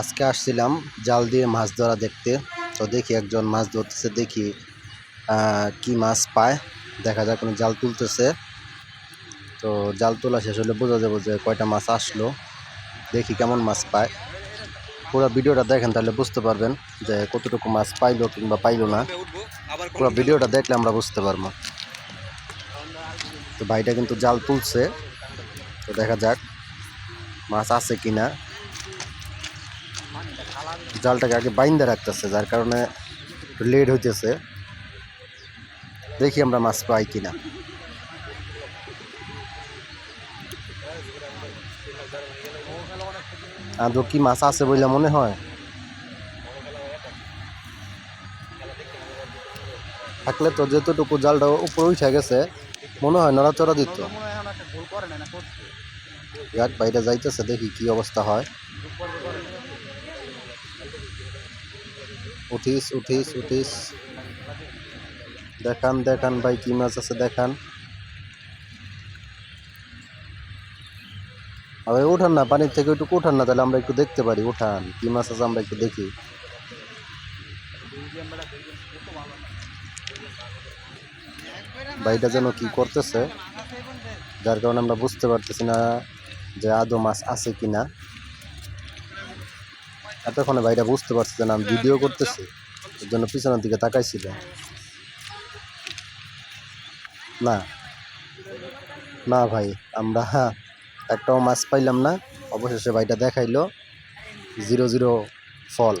আজকে আসছিলাম জাল দিয়ে মাছ ধরা দেখতে। তো দেখি একজন মাছ ধরতেছে, দেখি কি মাছ পায়। দেখা যাক উনি জাল তুলতেছে। তো জাল তোলা শেষ হলে বোঝা যাবে যে কয়টা মাছ আসলো। দেখি কেমন মাছ পায়। পুরো ভিডিওটা দেখেন তাহলে বুঝতে পারবেন যে কতটুকু মাছ পাইলো কিংবা পাইলো না। পুরো ভিডিওটা দেখলে আমরা বুঝতে পারব। তো ভাইটা কিন্তু জাল তুলছে। তো দেখা যাক মাছ আছে কিনা। জালটাকে আগে বাইন্দা রাখতেছে যার কারণে লেট হইতেছে। দেখি আমরা মাছ পাই কিনা। আদৌ কি মাছ আছে বলে মনে হয়? থাকলে তো যতটুকু জালটা উপরে উঠে গেছে মনে হয় নড়াচড়া দিত। যাক বাইরে যাইতেছে দেখি কি অবস্থা হয়। উঠিস উঠিস উঠিস। দেখান দেখান ভাই, কি মাছ আছে দেখান। আবার উঠান না, পানির থেকে একটু উঠান না, তাহলে আমরা একটু দেখতে পারি। উঠান, কি মাছ আছে আমরা একটু দেখি। ভাইটা যেন কি করতেছে, যার কারণে আমরা বুঝতে পারতেছি না যে আদৌ মাছ আছে কিনা। এতক্ষণে ভাইটা বুঝতে পারছে যে না, আমি ভিডিও করতেছি। এর জন্য পিছনের দিকে তাকাইছিল। না। না ভাই, আমরা একটাও মাছ পাইলাম না। অবশেষে ভাইটা দেখাইলো। জিরো জিরো ফল।